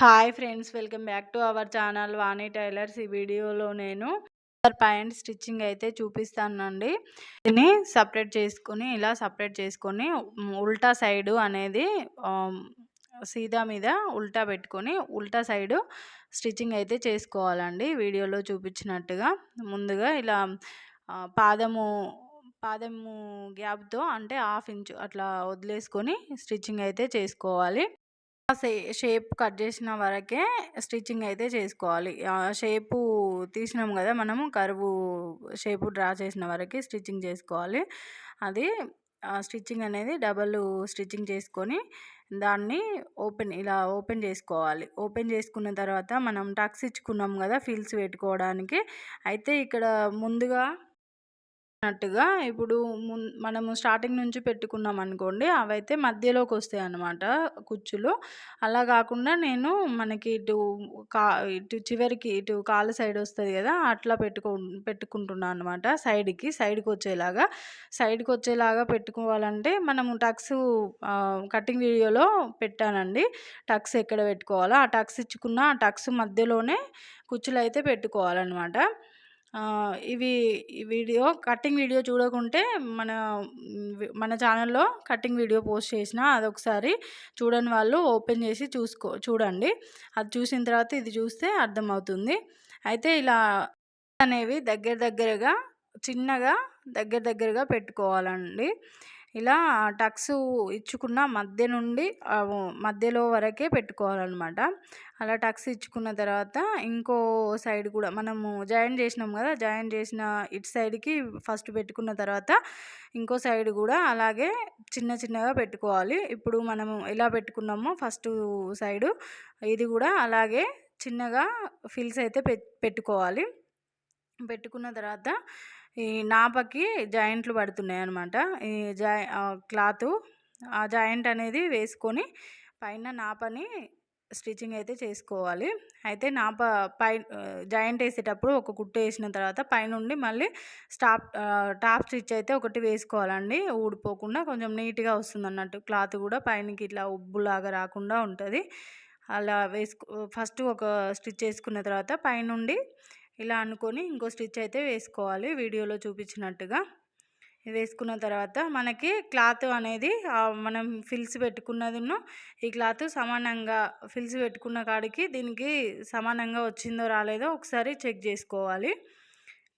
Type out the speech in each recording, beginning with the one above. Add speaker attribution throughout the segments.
Speaker 1: Hi friends welcome back to our channel Vani tailors. ఈ వీడియోలో నేను ప్యాంట్ స్టిచ్చింగ్ అయితే చూపిస్తానండి. దీన్ని సపరేట్ చేసుకుని ఇలా సపరేట్ చేసుకొని ఉల్టా సైడు అనేది సీదా మీద ఉల్టా పెట్టుకొని ఉల్టా సైడు స్టిచ్చింగ్ అయితే చేసుకోవాలండి. వీడియోలో చూపించినట్టుగా ముందుగా ఇలా పాదము పాదము గ్యాప్తో అంటే హాఫ్ ఇంచు అట్లా వదిలేసుకొని స్టిచ్చింగ్ అయితే చేసుకోవాలి. షేప్ కట్ చేసిన వరకే స్టిచ్చింగ్ అయితే చేసుకోవాలి. షేపు తీసినాం కదా మనము కరువు షేపు డ్రా చేసిన వరకే స్టిచ్చింగ్ చేసుకోవాలి. అది స్టిచ్చింగ్ అనేది డబల్ స్టిచ్చింగ్ చేసుకొని దాన్ని ఓపెన్ ఇలా ఓపెన్ చేసుకోవాలి. ఓపెన్ చేసుకున్న తర్వాత మనం టక్స్ ఇచ్చుకున్నాం కదా ఫీల్స్ పెట్టుకోవడానికి. అయితే ఇక్కడ ముందుగా అన్నట్టుగా ఇప్పుడు మనము స్టార్టింగ్ నుంచి పెట్టుకున్నాం అనుకోండి అవైతే మధ్యలోకి వస్తాయి అన్నమాట కుచ్చులు. అలా కాకుండా నేను మనకి ఇటు కా ఇటు చివరికి ఇటు కాలు సైడ్ వస్తుంది కదా అట్లా పెట్టుకో పెట్టుకుంటున్నాను అనమాట సైడ్కి సైడ్కి వచ్చేలాగా సైడ్కి వచ్చేలాగా పెట్టుకోవాలంటే మనము టక్స్ కటింగ్ వీడియోలో పెట్టానండి. టక్స్ ఎక్కడ పెట్టుకోవాలో ఆ టక్స్ ఇచ్చుకున్న ఆ టక్స్ మధ్యలోనే కుచ్చులు అయితే పెట్టుకోవాలన్నమాట. ఇవి వీడియో కటింగ్ వీడియో చూడకుంటే మన మన ఛానల్లో కటింగ్ వీడియో పోస్ట్ చేసిన అదొకసారి చూడని వాళ్ళు ఓపెన్ చేసి చూసుకో చూడండి. అది చూసిన తర్వాత ఇది చూస్తే అర్థమవుతుంది. అయితే ఇలా అనేవి దగ్గర దగ్గరగా చిన్నగా దగ్గర దగ్గరగా పెట్టుకోవాలండి. ఇలా టక్స్ ఇచ్చుకున్న మధ్య నుండి మధ్యలో వరకే పెట్టుకోవాలన్నమాట. అలా టక్స్ ఇచ్చుకున్న తర్వాత ఇంకో సైడ్ కూడా మనము జాయిన్ చేసినాం కదా జాయిన్ చేసిన ఇటు సైడ్కి ఫస్ట్ పెట్టుకున్న తర్వాత ఇంకో సైడ్ కూడా అలాగే చిన్న చిన్నగా పెట్టుకోవాలి. ఇప్పుడు మనము ఎలా పెట్టుకున్నామో ఫస్ట్ సైడు ఇది కూడా అలాగే చిన్నగా ఫిల్స్ అయితే పెట్టుకోవాలి. పెట్టుకున్న తర్వాత ఈ నాపకి జాయింట్లు పడుతున్నాయి అనమాట ఈ జాయి క్లాత్ ఆ జాయింట్ అనేది వేసుకొని పైన నాపని స్టిచ్చింగ్ అయితే చేసుకోవాలి. అయితే నాప పై జాయింట్ వేసేటప్పుడు ఒక కుట్టు వేసిన తర్వాత పైనుండి మళ్ళీ స్టాప్ టాప్ స్టిచ్ అయితే ఒకటి వేసుకోవాలండి. ఊడిపోకుండా కొంచెం నీట్గా వస్తుంది అన్నట్టు క్లాత్ కూడా పైనకి ఇట్లా ఉబ్బులాగా రాకుండా ఉంటుంది. అలా వేసుకో ఫస్ట్ ఒక స్టిచ్ వేసుకున్న తర్వాత పైనుండి ఇలా అనుకొని ఇంకో స్టిచ్ అయితే వేసుకోవాలి వీడియోలో చూపించినట్టుగా. వేసుకున్న తర్వాత మనకి క్లాత్ అనేది మనం ఫిల్స్ పెట్టుకున్నదిను ఈ క్లాత్ సమానంగా ఫిల్స్ పెట్టుకున్న కాడికి దీనికి సమానంగా వచ్చిందో రాలేదో ఒకసారి చెక్ చేసుకోవాలి.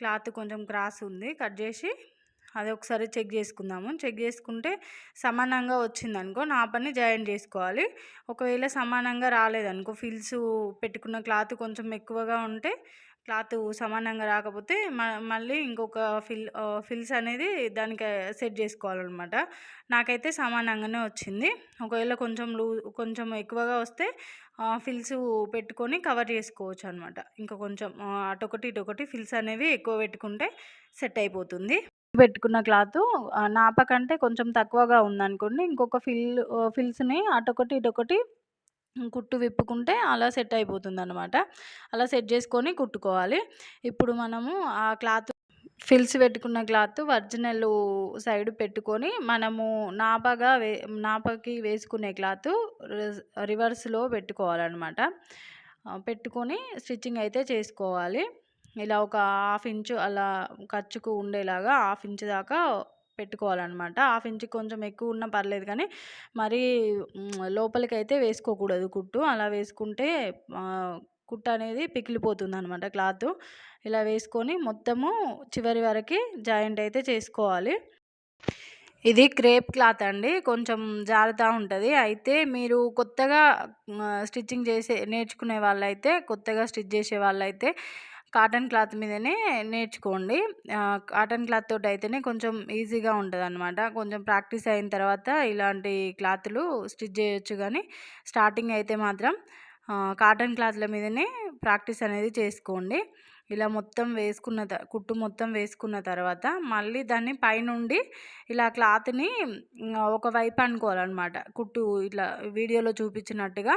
Speaker 1: క్లాత్ కొంచెం క్రాస్ ఉంది కట్ చేసి అది ఒకసారి చెక్ చేసుకుందాము. చెక్ చేసుకుంటే సమానంగా వచ్చిందనుకో నా పని జాయిన్ చేసుకోవాలి. ఒకవేళ సమానంగా రాలేదనుకో ఫిల్స్ పెట్టుకున్న క్లాత్ కొంచెం ఎక్కువగా ఉంటే క్లాత్ సమానంగా రాకపోతే మళ్ళీ ఇంకొక ఫిల్ ఫిల్స్ అనేది దానికి సెట్ చేసుకోవాలన్నమాట. నాకైతే సమానంగానే వచ్చింది. ఒకవేళ కొంచెం లూ కొంచెం ఎక్కువగా వస్తే ఫిల్స్ పెట్టుకొని కవర్ చేసుకోవచ్చు అనమాట ఇంకా కొంచెం అటొకటి ఇటొకటి ఫిల్స్ అనేవి ఎక్కువ పెట్టుకుంటే సెట్ అయిపోతుంది. పెట్టుకున్న క్లాత్ నాపకంటే కొంచెం తక్కువగా ఉందనుకోండి ఇంకొక ఫిల్ ఫిల్స్ని అటొకటి ఇటొకటి కుట్టు విప్పుకుంటే అలా సెట్ అయిపోతుంది అనమాట అలా సెట్ చేసుకొని కుట్టుకోవాలి. ఇప్పుడు మనము ఆ క్లాత్ ఫిల్స్ పెట్టుకున్న క్లాత్ ఒరిజినల్ సైడ్ పెట్టుకొని మనము నాపగా వే నాపకి వేసుకునే క్లాత్ రివర్స్లో పెట్టుకోవాలన్నమాట. పెట్టుకొని స్టిచ్చింగ్ అయితే చేసుకోవాలి. ఇలా ఒక హాఫ్ ఇంచు అలా ఖర్చుకు ఉండేలాగా హాఫ్ ఇంచు దాకా పెట్టుకోవాలన్నమాట. హాఫ్ ఇంచ్ కొంచెం ఎక్కువ ఉన్నా పర్లేదు కానీ మరీ లోపలికి అయితే వేసుకోకూడదు కుట్టు. అలా వేసుకుంటే కుట్టు అనేది పికిలిపోతుంది అనమాట క్లాత్. ఇలా వేసుకొని మొత్తము చివరి వరకు జాయింట్ అయితే చేసుకోవాలి. ఇది క్రేప్ క్లాత్ అండి. కొంచెం జారుతూ ఉంటుంది. అయితే మీరు కొత్తగా స్టిచ్చింగ్ చేసే నేర్చుకునే వాళ్ళైతే కొత్తగా స్టిచ్ చేసే వాళ్ళైతే కాటన్ క్లాత్ మీదనే నేర్చుకోండి. కాటన్ క్లాత్ తోటి అయితేనే కొంచెం ఈజీగా ఉంటుంది అనమాట కొంచెం ప్రాక్టీస్ అయిన తర్వాత ఇలాంటి క్లాత్లు స్టిచ్ చేయొచ్చు కానీ స్టార్టింగ్ అయితే మాత్రం కాటన్ క్లాత్ల మీదనే ప్రాక్టీస్ అనేది చేసుకోండి. ఇలా మొత్తం వేసుకున్న కుట్టు మొత్తం వేసుకున్న తర్వాత మళ్ళీ దాన్ని పైనుండి ఇలా క్లాత్ని ఒకవైపు అనుకోవాలన్నమాట. కుట్టు ఇట్లా వీడియోలో చూపించినట్టుగా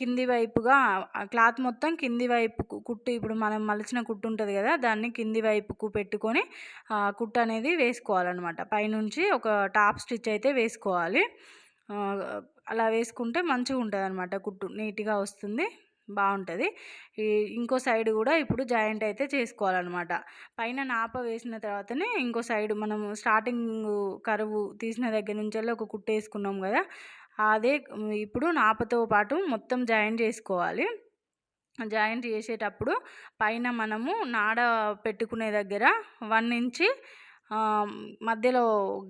Speaker 1: కింది వైపుగా క్లాత్ మొత్తం కింది వైపు కుట్టు ఇప్పుడు మనం మలిచిన కుట్టు ఉంటుంది కదా దాన్ని కింది వైపుకు పెట్టుకొని కుట్టు అనేది వేసుకోవాలన్నమాట. పైనుంచి ఒక టాప్ స్టిచ్ అయితే వేసుకోవాలి. అలా వేసుకుంటే మంచిగా ఉంటుంది అనమాట కుట్టు నీట్గా వస్తుంది. బాగుంటుంది. ఇంకో సైడ్ కూడా ఇప్పుడు జాయింట్ అయితే చేసుకోవాలన్నమాట. పైన నాప వేసిన తర్వాతనే ఇంకో సైడ్ మనం స్టార్టింగ్ కరువు తీసిన దగ్గర నుంచి ఒక కుట్టు వేసుకున్నాం కదా అదే ఇప్పుడు నాపతో పాటు మొత్తం జాయింట్ చేసుకోవాలి. జాయింట్ చేసేటప్పుడు పైన మనము నాడ పెట్టుకునే దగ్గర వన్ ఇంచి మధ్యలో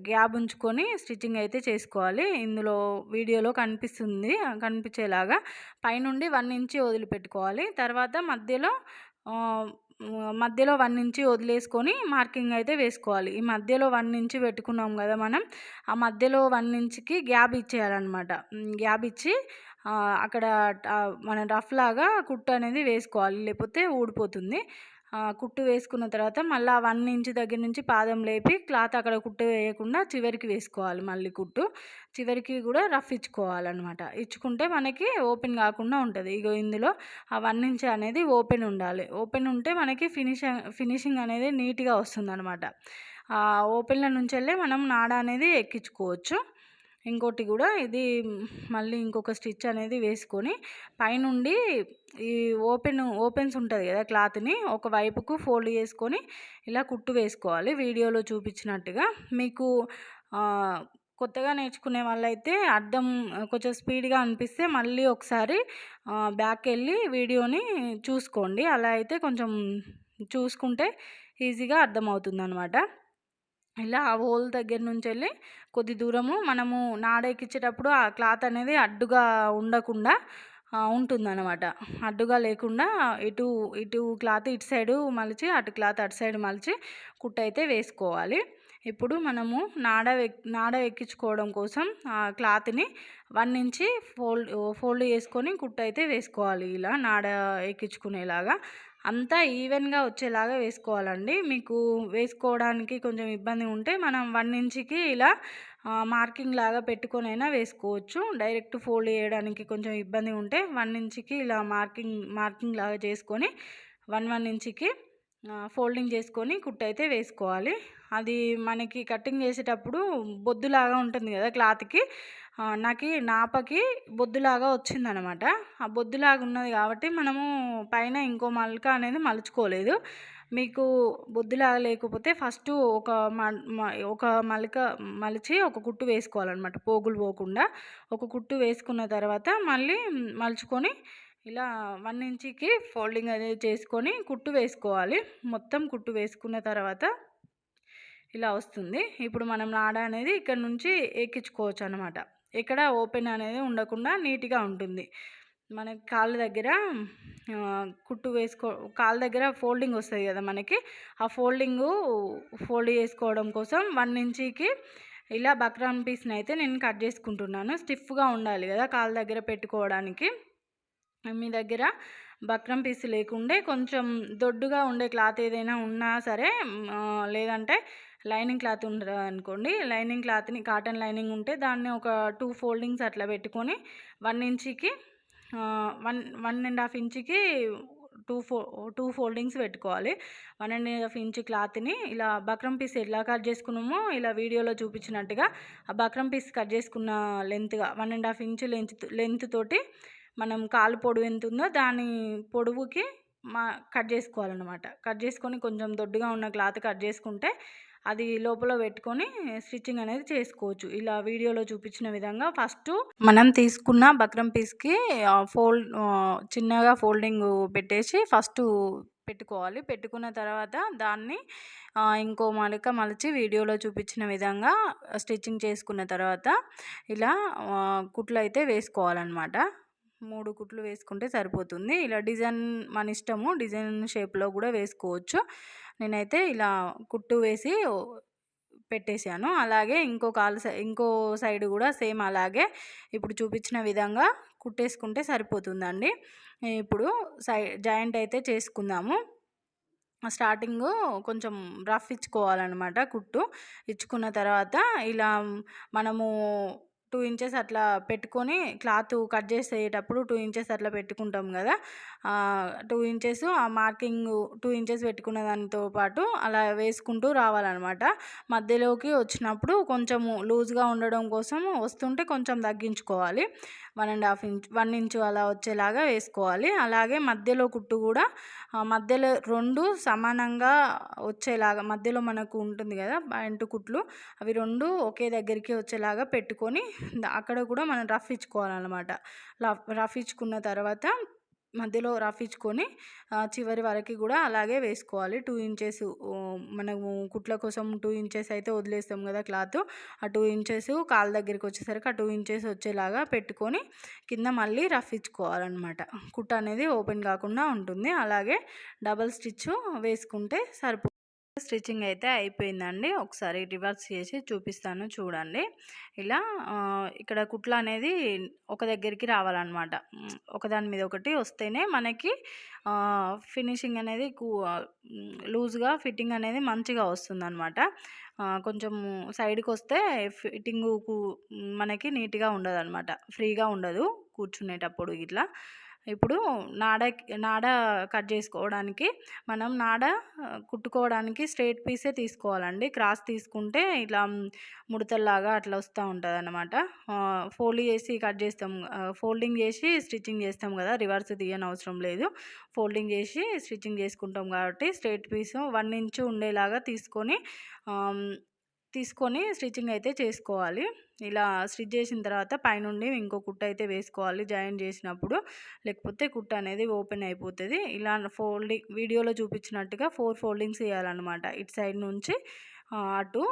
Speaker 1: గ్యాప్ ఉంచుకొని స్టిచ్చింగ్ అయితే చేసుకోవాలి. ఇందులో వీడియోలో కనిపిస్తుంది కనిపించేలాగా. పైనుండి వన్ ఇంచి వదిలిపెట్టుకోవాలి. తర్వాత మధ్యలో మధ్యలో వన్ ఇంచి వదిలేసుకొని మార్కింగ్ అయితే వేసుకోవాలి. ఈ మధ్యలో వన్ ఇంచి పెట్టుకున్నాం కదా మనం ఆ మధ్యలో వన్ ఇంచ్కి గ్యాప్ ఇచ్చేయాలన్నమాట. గ్యాప్ ఇచ్చి అక్కడ మన రఫ్ లాగా కుట్టు అనేది వేసుకోవాలి. లేకపోతే ఊడిపోతుంది. కుట్టు వేసుకున్న తర్వాత మళ్ళీ వన్ ఇంచ్ దగ్గర నుంచి పాదం లేపి క్లాత్ అక్కడ కుట్టు వేయకుండా చివరికి వేసుకోవాలి మళ్ళీ కుట్టు. చివరికి కూడా రఫ్ ఇచ్చుకోవాలన్నమాట. ఇచ్చుకుంటే మనకి ఓపెన్ కాకుండా ఉంటుంది. ఇగో ఇందులో ఆ వన్ ఇంచ్ అనేది ఓపెన్ ఉండాలి. ఓపెన్ ఉంటే మనకి ఫినిషింగ్ ఫినిషింగ్ అనేది నీట్గా వస్తుంది అనమాట ఓపెన్ల నుంచి వెళ్ళి మనం నాడ అనేది ఎక్కించుకోవచ్చు. ఇంకోటి కూడా ఇది మళ్ళీ ఇంకొక స్టిచ్ అనేది వేసుకొని పైనుండి ఈ ఓపెన్ ఓపెన్స్ ఉంటుంది కదా క్లాత్ని ఒక వైపుకు ఫోల్డ్ చేసుకొని ఇలా కుట్టు వేసుకోవాలి వీడియోలో చూపించినట్టుగా. మీకు కొత్తగా నేర్చుకునే వాళ్ళైతే అర్థం కొంచెం స్పీడ్గా అనిపిస్తే మళ్ళీ ఒకసారి బ్యాక్ వెళ్ళి వీడియోని చూసుకోండి. అలా అయితే కొంచెం చూసుకుంటే ఈజీగా అర్థమవుతుంది అనమాట ఇలా ఆ హోల్ దగ్గర నుంచి వెళ్ళి కొద్ది దూరము మనము నాడెక్కించేటప్పుడు ఆ క్లాత్ అనేది అడ్డుగా ఉండకుండా ఉంటుందన్నమాట. అడ్డుగా లేకుండా ఇటు ఇటు క్లాత్ ఇటు సైడు మలిచి అటు క్లాత్ అటు సైడ్ మలిచి కుట్ట అయితే వేసుకోవాలి. ఇప్పుడు మనము నాడ నాడ ఎక్కించుకోవడం కోసం ఆ క్లాత్ని వన్ ఇంచి ఫోల్డ్ ఫోల్డ్ చేసుకొని కుట్ట అయితే వేసుకోవాలి. ఇలా నాడ ఎక్కించుకునేలాగా. అంతా ఈవెన్గా వచ్చేలాగా వేసుకోవాలండి. మీకు వేసుకోవడానికి కొంచెం ఇబ్బంది ఉంటే మనం వన్ ఇంచ్కి ఇలా మార్కింగ్ లాగా పెట్టుకొని అయినా వేసుకోవచ్చు. డైరెక్ట్ ఫోల్డ్ చేయడానికి కొంచెం ఇబ్బంది ఉంటే వన్ ఇంచ్కి ఇలా మార్కింగ్ మార్కింగ్ లాగా చేసుకొని వన్ వన్ ఇంచ్కి ఫోల్డింగ్ చేసుకొని కుట్టు అయితే వేసుకోవాలి. అది మనకి కటింగ్ చేసేటప్పుడు బొద్దులాగా ఉంటుంది కదా క్లాత్కి. నాకు నాపకి బొద్దులాగా వచ్చిందనమాట. ఆ బొద్దులాగా ఉన్నది కాబట్టి మనము పైన ఇంకో మల్క అనేది మలుచుకోలేదు. మీకు బొద్దులాగా లేకపోతే ఫస్ట్ ఒక ఒక మలక మలిచి ఒక కుట్టు వేసుకోవాలన్నమాట పోగులు పోకుండా ఒక కుట్టు వేసుకున్న తర్వాత మళ్ళీ మలుచుకొని ఇలా వన్ ఇంచ్కి ఫోల్డింగ్ అనేది చేసుకొని కుట్టు వేసుకోవాలి. మొత్తం కుట్టు వేసుకున్న తర్వాత ఇలా వస్తుంది. ఇప్పుడు మనం నాడ అనేది ఇక్కడ నుంచి ఎక్కించుకోవచ్చు అనమాట ఎక్కడ ఓపెన్ అనేది ఉండకుండా నీట్గా ఉంటుంది. మనకి కాళ్ళ దగ్గర కుట్టు వేసుకో కాళ్ళ దగ్గర ఫోల్డింగ్ వస్తుంది కదా మనకి. ఆ ఫోల్డింగు ఫోల్డ్ చేసుకోవడం కోసం వన్ ఇంచీకి ఇలా బక్రాన్ పీస్ని అయితే నేను కట్ చేసుకుంటున్నాను. స్టిఫ్గా ఉండాలి కదా కాళ్ళ దగ్గర పెట్టుకోవడానికి. మీ దగ్గర బక్రం పీస్ లేకుండే కొంచెం దొడ్డుగా ఉండే క్లాత్ ఏదైనా ఉన్నా సరే లేదంటే లైనింగ్ క్లాత్ ఉండదు అనుకోండి. లైనింగ్ క్లాత్ని కాటన్ లైనింగ్ ఉంటే దాన్ని ఒక టూ ఫోల్డింగ్స్ అట్లా పెట్టుకొని వన్ ఇంచుకి వన్ వన్ అండ్ హాఫ్ ఇంచుకి టూ ఫో టూ ఫోల్డింగ్స్ పెట్టుకోవాలి. వన్ అండ్ హాఫ్ ఇంచ్ క్లాత్ని ఇలా బక్రం పీస్ ఎలా కట్ చేసుకున్నామో ఇలా వీడియోలో చూపించినట్టుగా ఆ బక్రం పీస్ కట్ చేసుకున్న లెంత్గా one and half inch length length తోటి మనం కాలు పొడవు ఎంత ఉందో దాని పొడవుకి మా కట్ చేసుకోవాలన్నమాట. కట్ చేసుకొని కొంచెం దొడ్డుగా ఉన్న క్లాత్ కట్ చేసుకుంటే అది లోపల పెట్టుకొని స్టిచ్చింగ్ అనేది చేసుకోవచ్చు. ఇలా వీడియోలో చూపించిన విధంగా ఫస్ట్ మనం తీసుకున్న బక్రం పీస్కి ఫోల్డ్ చిన్నగా ఫోల్డింగ్ పెట్టేసి ఫస్ట్ పెట్టుకోవాలి. పెట్టుకున్న తర్వాత దాన్ని ఇంకో మలిక మలిచి వీడియోలో చూపించిన విధంగా స్టిచ్చింగ్ చేసుకున్న తర్వాత ఇలా కుట్లు అయితే వేసుకోవాలన్నమాట. మూడు కుట్లు వేసుకుంటే సరిపోతుంది. ఇలా డిజైన్ మన ఇష్టము డిజైన్ షేప్లో కూడా వేసుకోవచ్చు. నేనైతే ఇలా కుట్టు వేసి పెట్టేశాను. అలాగే ఇంకో కాలు ఇంకో సైడ్ కూడా సేమ్ అలాగే ఇప్పుడు చూపించిన విధంగా కుట్టేసుకుంటే సరిపోతుందండి. ఇప్పుడు సై జాయింట్ అయితే చేసుకుందాము. స్టార్టింగ్ కొంచెం రఫ్ ఇచ్చుకోవాలన్నమాట కుట్టు. ఇచ్చుకున్న తర్వాత ఇలా మనము టూ ఇంచెస్ అట్లా పెట్టుకొని క్లాత్ కట్ చేసేటప్పుడు టూ ఇంచెస్ అట్లా పెట్టుకుంటాం కదా. టూ ఇంచెస్ ఆ మార్కింగ్ టూ ఇంచెస్ పెట్టుకున్న దానితో పాటు అలా వేసుకుంటూ రావాలన్నమాట. మధ్యలోకి వచ్చినప్పుడు కొంచెము లూజ్గా ఉండడం కోసం వస్తుంటే కొంచెం తగ్గించుకోవాలి. One and half inch one inch అలా వచ్చేలాగా వేసుకోవాలి. అలాగే మధ్యలో కుట్టు కూడా మధ్యలో రెండు సమానంగా వచ్చేలాగా మధ్యలో మనకు ఉంటుంది కదా ఎంటు కుట్లు అవి రెండు ఒకే దగ్గరికి వచ్చేలాగా పెట్టుకొని అక్కడ కూడా మనం రఫ్ ఇచ్చుకోవాలన్నమాట. రఫ్ ఇచ్చుకున్న తర్వాత మధ్యలో రఫించుకొని చివరి వరకు కూడా అలాగే వేసుకోవాలి. టూ ఇంచెస్ మనము కుట్ల కోసం టూ ఇంచెస్ అయితే వదిలేస్తాం కదా క్లాత్. ఆ టూ ఇంచెస్ కాళ్ళ దగ్గరికి వచ్చేసరికి ఆ టూ ఇంచెస్ వచ్చేలాగా పెట్టుకొని కింద మళ్ళీ రఫించుకోవాలన్నమాట. కుట్ట అనేది ఓపెన్ కాకుండా ఉంటుంది. అలాగే డబల్ స్టిచ్ వేసుకుంటే సరిపో స్టిచ్చింగ్ అయితే అయిపోయిందండి. ఒకసారి రివర్స్ చేసి చూపిస్తాను చూడండి. ఇలా ఇక్కడ కుట్లు అనేది ఒక దగ్గరికి రావాలన్నమాట. ఒకదాని మీద ఒకటి వస్తేనే మనకి ఫినిషింగ్ అనేది లూజ్గా ఫిట్టింగ్ అనేది మంచిగా వస్తుందన్నమాట. కొంచెం సైడ్కి వస్తే ఫిట్టింగ్ మనకి నీట్గా ఉండదు అనమాట ఫ్రీగా ఉండదు కూర్చునేటప్పుడు ఇట్లా. ఇప్పుడు నాడ నాడ కట్ చేసుకోవడానికి మనం నాడ కుట్టుకోవడానికి స్ట్రేట్ పీసే తీసుకోవాలండి. క్రాస్ తీసుకుంటే ఇట్లా ముడతల్లాగా అట్లా వస్తూ ఉంటుంది అనమాట ఫోల్డ్ చేసి కట్ చేస్తాం ఫోల్డింగ్ చేసి స్టిచ్చింగ్ చేస్తాం కదా రివర్స్ తీయని అవసరం లేదు. ఫోల్డింగ్ చేసి స్టిచ్చింగ్ చేసుకుంటాం కాబట్టి స్ట్రేట్ పీస్ వన్ ఇంచు ఉండేలాగా తీసుకొని తీసుకొని స్టిచ్చింగ్ అయితే చేసుకోవాలి. ఇలా స్టిచ్ చేసిన తర్వాత పైనుండి ఇంకో కుట్ట అయితే వేసుకోవాలి జాయిన్ చేసినప్పుడు. లేకపోతే కుట్ట అనేది ఓపెన్ అయిపోతుంది. ఇలా ఫోల్డింగ్ వీడియోలో చూపించినట్టుగా ఫోర్ ఫోల్డింగ్స్ వేయాలన్నమాట ఇటు సైడ్ నుంచి అటు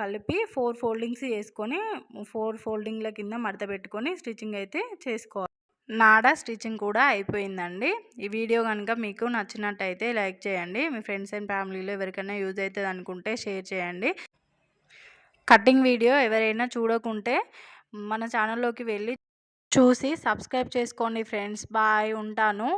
Speaker 1: కలిపి ఫోర్ ఫోల్డింగ్స్ వేసుకొని ఫోర్ ఫోల్డింగ్ల కింద మడత పెట్టుకొని స్టిచ్చింగ్ అయితే చేసుకోవాలి. నాడ స్టిచ్చింగ్ కూడా అయిపోయిందండి. ఈ వీడియో కనుక మీకు నచ్చినట్టయితే లైక్ చేయండి. మీ ఫ్రెండ్స్ అండ్ ఫ్యామిలీలో ఎవరికైనా యూజ్ అవుతుంది అనుకుంటే షేర్ చేయండి. కటింగ్ వీడియో ఎవరైనా చూడకుంటే మన ఛానల్లోకి వెళ్ళి చూసి సబ్స్క్రైబ్ చేసుకోండి ఫ్రెండ్స్. బాయ్ ఉంటాను.